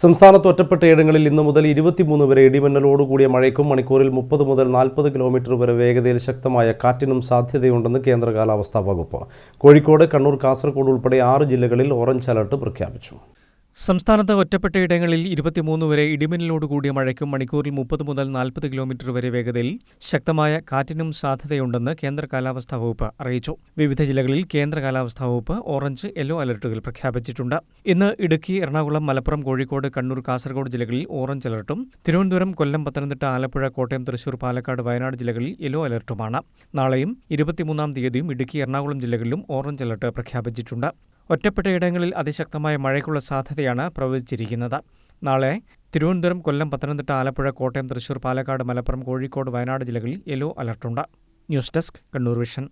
സംസ്ഥാനത്ത് ഒറ്റപ്പെട്ട ഇടങ്ങളിൽ ഇന്നു മുതൽ ഇരുപത്തിമൂന്ന് വരെ ഇടിമിന്നലോടുകൂടിയ മഴയ്ക്കും മണിക്കൂറിൽ മുപ്പത് മുതൽ നാൽപ്പത് കിലോമീറ്റർ വരെ വേഗതയിൽ ശക്തമായ കാറ്റിനും സാധ്യതയുണ്ടെന്ന് കേന്ദ്ര കാലാവസ്ഥാ വകുപ്പ്. കോഴിക്കോട് കണ്ണൂർ കാസർഗോഡ് ഉൾപ്പെടെ ആറ് ജില്ലകളിൽ ഓറഞ്ച് അലർട്ട് പ്രഖ്യാപിച്ചു. സംസ്ഥാനത്ത് ഒറ്റപ്പെട്ടയിടങ്ങളിൽ ഇരുപത്തിമൂന്ന് വരെ ഇടിമിന്നലോട് കൂടിയ മഴയ്ക്കും മണിക്കൂറിൽ മുപ്പത് മുതൽ നാൽപ്പത് കിലോമീറ്റർ വരെ വേഗതയിൽ ശക്തമായ കാറ്റിനും സാധ്യതയുണ്ടെന്ന് കേന്ദ്ര കാലാവസ്ഥാ വകുപ്പ് അറിയിച്ചു. വിവിധ ജില്ലകളിൽ കേന്ദ്ര കാലാവസ്ഥാ വകുപ്പ് ഓറഞ്ച് യെല്ലോ അലർട്ടുകൾ പ്രഖ്യാപിച്ചിട്ടുണ്ട്. ഇന്ന് ഇടുക്കി എറണാകുളം മലപ്പുറം കോഴിക്കോട് കണ്ണൂർ കാസർഗോഡ് ജില്ലകളിൽ ഓറഞ്ച് അലർട്ടും തിരുവനന്തപുരം കൊല്ലം പത്തനംതിട്ട ആലപ്പുഴ കോട്ടയം തൃശൂർ പാലക്കാട് വയനാട് ജില്ലകളിൽ യെല്ലോ അലർട്ടുമാണ്. നാളെയും ഇരുപത്തിമൂന്നാം തീയതിയും ഇടുക്കി എറണാകുളം ജില്ലകളിലും ഓറഞ്ച് അലർട്ട് പ്രഖ്യാപിച്ചിട്ടുണ്ട്. ഒറ്റപ്പെട്ടയിടങ്ങളിൽ അതിശക്തമായ മഴയ്ക്കുള്ള സാധ്യതയാണ് പ്രവചിച്ചിരിക്കുന്നത്. നാളെ തിരുവനന്തപുരം കൊല്ലം പത്തനംതിട്ട ആലപ്പുഴ കോട്ടയം തൃശൂർ പാലക്കാട് മലപ്പുറം കോഴിക്കോട് വയനാട് ജില്ലകളിൽ yellow അലർട്ടുണ്ട്. News desk Kannur vision.